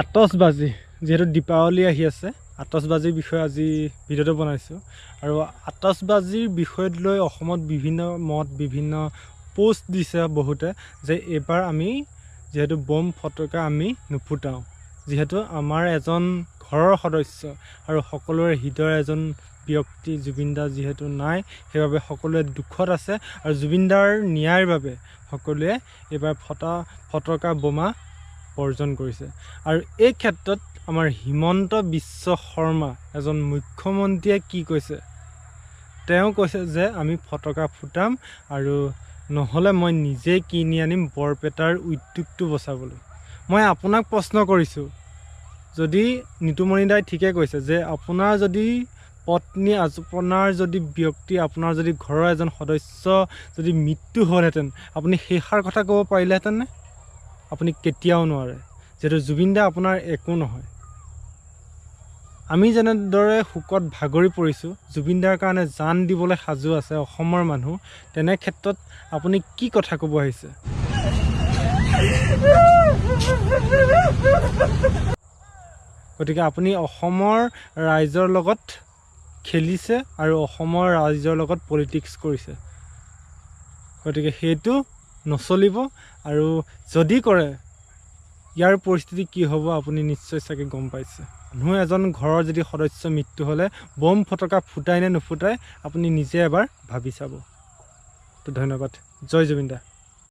আতচবাজি যিহেতু দীপাৱলী আহি আছে আতচবাজিৰ বিষয়ে আজি ভিডিঅ'টো বনাইছোঁ। আৰু আতচবাজিৰ বিষয়ত লৈ অসমত বিভিন্ন মত বিভিন্ন পোষ্ট দিছে বহুতে যে এইবাৰ আমি যিহেতু বম ফটকা আমি নুফুটাওঁ। যিহেতু আমাৰ এজন ঘৰৰ সদস্য আৰু সকলোৰে হৃদয়ৰ এজন ব্যক্তি জুবিন দা যিহেতু নাই সেইবাবে সকলোৱে দুখত আছে। আৰু জুবিন দাৰ ন্যায়ৰ বাবে সকলোৱে এইবাৰ ফটা ফটকা বোমা বৰ্জন কৰিছে। আৰু এই ক্ষেত্ৰত আমাৰ হিমন্ত বিশ্ব শৰ্মা এজন মুখ্যমন্ত্ৰীয়ে কি কৈছে? তেওঁ কৈছে যে আমি ফটকা ফুটাম আৰু নহ'লে মই নিজেই কিনি আনিম বৰপেটাৰ উদ্যোগটো বচাবলৈ। মই আপোনাক প্ৰশ্ন কৰিছোঁ যদি নিতুমণি দাই ঠিকে কৈছে যে আপোনাৰ যদি পত্নী আপোনাৰ যদি ব্যক্তি আপোনাৰ যদি ঘৰৰ এজন সদস্য যদি মৃত্যু হ'লহেঁতেন আপুনি সেইষাৰ কথা ক'ব পাৰিলেহেঁতেন নে? আপুনি কেতিয়াও নোৱাৰে। যিহেতু জুবিন দা আপোনাৰ একো নহয়। আমি যেনেদৰে শোকত ভাগৰি পৰিছোঁ জুবিন দাৰ কাৰণে জান দিবলৈ সাজু আছে অসমৰ মানুহ তেনে ক্ষেত্ৰত আপুনি কি কথা ক'ব আহিছে? গতিকে আপুনি অসমৰ ৰাইজৰ লগত খেলিছে আৰু অসমৰ ৰাইজৰ লগত পলিটিক্স কৰিছে। গতিকে সেইটো নচলিব আৰু যদি কৰে ইয়াৰ পৰিস্থিতি কি হ'ব আপুনি নিশ্চয় চাগে গম পাইছে। মানুহ এজন ঘৰৰ যদি সদস্য মৃত্যু হ'লে বম ফটকা ফুটাই নে নুফুটাই আপুনি নিজে এবাৰ ভাবি চাব। তো ধন্যবাদ। জয় জুবিন দা